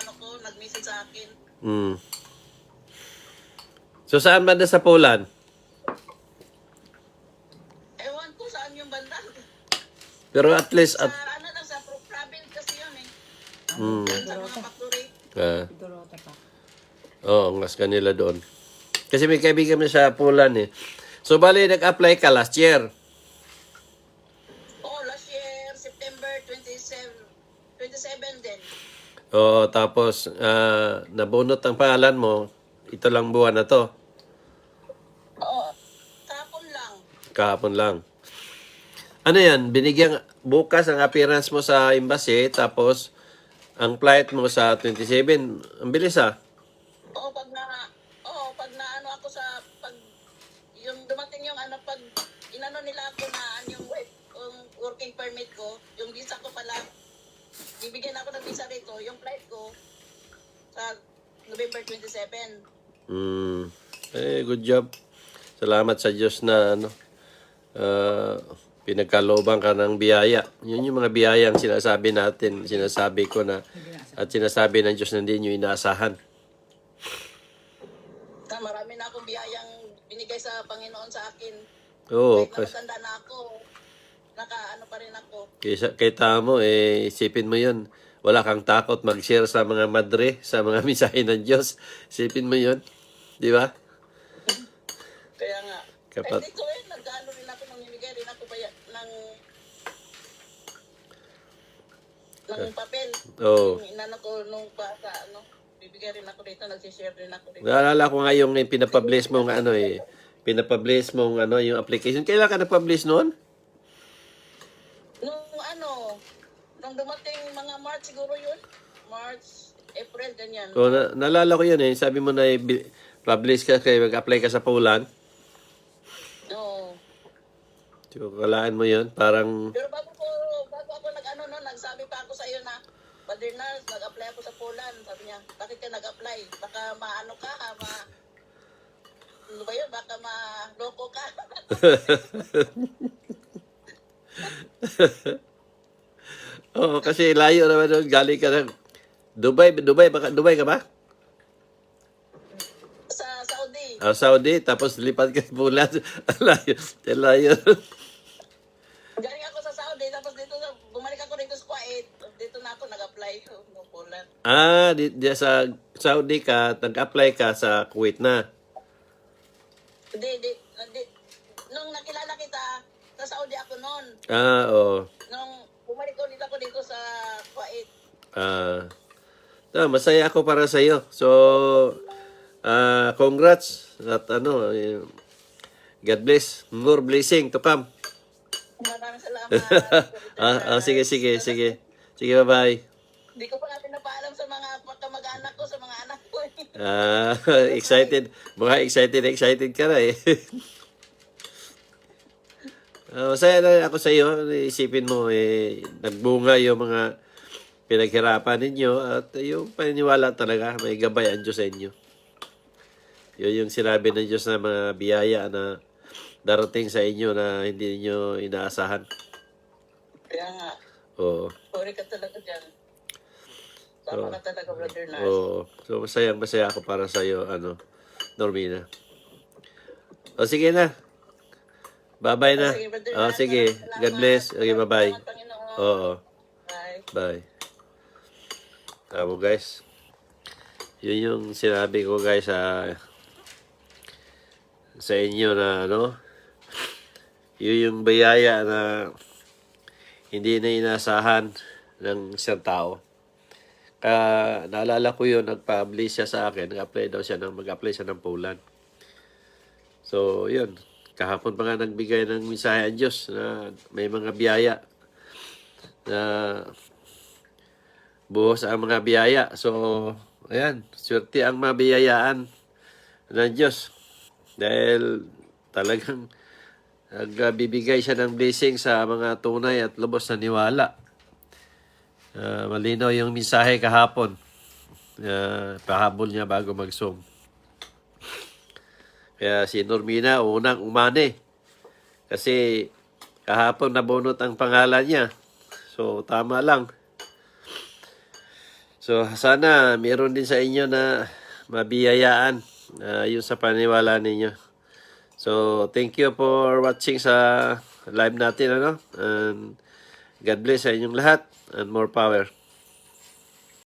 ano ko, nag-message sa akin. Mm. So saan banda sa Poland? Ewan ko saan yung banda. Pero at least Sa at ano lang, sa pro- province kasi yun eh. mm. Sa mga factory. Ah. Oo, ngas kanila doon. Kasi may kaibigan mo sa Poland eh. So, bali, nag-apply ka last year. Oo, tapos, ah, nabunot ang pangalan mo, ito lang buwan na to. Oo. Tapon lang. Kahapon lang. Ano yan, binigyan, bukas ang appearance mo sa embassy, tapos, ang flight mo sa 27, ang bilis ah. Oo, pag na, oo, pag na ano ako sa, pag, yung dumating yung ano, pag, inano nila ako na, ano yung, work- yung working permit ko, yung visa ko pala, bibigyan ako ng visa rito, yung flight ko, sa November 27. Mm. Eh, good job. Salamat sa Diyos na ano, ah, pinagkalooban ka ng biyaya. Yun yung mga biyayang sinasabi natin, sinasabi ko na, at sinasabi ng Diyos na hindi nyo inaasahan. Na marami na akong biyayang binigay sa Panginoon sa akin. Oo, Kahit na kasi matanda na ako, naka ano pa rin ako. kaysa, kay tamo, eh, isipin mo yun. Wala kang takot mag-share sa mga madre, sa mga misahe ng Diyos. Isipin mo yun. Di ba? Kaya nga. Kapat- Eh, dito eh, nag-ano rin ako, namimigay rin ako baya, ng ng papel. Oo. Yung inano ko nung pa sa ano, bibigay rin ako dito, nagsishare rin ako dito. Naalala ko nga yung eh, pinapublish mo nga ano eh. Pinapublish mo ano yung application. Kailan ka na-publish noon? Nung ano, nung dumating mga March siguro yun, March, April, ganyan. O, na, naalala ko yun eh. Sabi mo na i- publish ka kaya mag-apply ka sa Poland. Oo. So, kalaan mo yun. Parang, Pero bago ko, bago ako nag-ano no, nagsabi pa ako sa iyo na, Father Nars, nag-apply ako sa Poland. Sabi niya, bakit ka nag-apply? Baka maano ka, ha, ma... Ano ba yun? Baka ma-loko ka. oo, kasi layo naman doon. Galing ka ng Dubai. Dubai, baka, Dubai ka ba? sa Saudi. Ah, Saudi. Tapos lipat ka. Ang layo. Layo. Galing ako sa Saudi, tapos dito, bumalik ako dito sa Kuwait. Dito na ako nag-apply ng Poland. ah, di, di, sa Saudi ka, nag-apply ka sa Kuwait na. Hindi, di, di, nung nakilala kita, sa Saudi ako noon. Ah, oo. Nung bumalik ko dito ako dito sa Kuwait. Ah, ah, masaya ako para sa iyo. So, ah, congrats at ano, eh, God bless. More blessing to come. Maraming salamat. ah, ah, sige, sige, sige. Sige, bye-bye. Hindi ko pa nga pinapaalam sa mga kamag-anak ko, sa mga anak ko. Ah, excited. Mga excited, excited ka na eh. Ah, masaya na ako sa iyo. Isipin mo, eh, nagbunga yung mga pinaghirapan ninyo at yung paniniwala talaga, may gabay ang Diyos sa inyo. Yun yung sinabi ng Diyos na mga biyaya na darating sa inyo na hindi niyo inaasahan. Kaya nga, Oo. sorry ka talaga dyan. Tama ka talaga, Brother Nars. Oo. So, masaya, masaya ako para sa iyo, ano, Normina. O, sige na. Bye-bye na. Sige, Brother O, Nars. sige. Salamat. God bless. Okay, bye-bye. Oo. Bye. Bye. Tama guys. Yun yung sinabi ko guys sa sa inyo na ano yun yung bayaya na hindi na inasahan ng isang tao. Kaya naalala ko yun, nag-publish siya sa akin, nag-apply daw siya ng, mag-apply siya ng Poland. So, yun. Kahapon pa nga nagbigay ng mensahe ang Diyos na may mga biyaya na buhos ang mga biyaya. So, ayan, swerte ang mabiyayaan ng Diyos. Dahil talagang nagbibigay siya ng blessing sa mga tunay at lubos na niwala. Ah, malinaw yung mensahe kahapon. Uh, pahabol niya bago mag-zoom. Kaya si Normina unang umani. Kasi kahapon nabunot ang pangalan niya. So, tama lang. So, sana meron din sa inyo na mabiyayaan uh, yung sa paniwala ninyo. So, thank you for watching sa live natin, ano? And God bless sa inyong lahat and more power.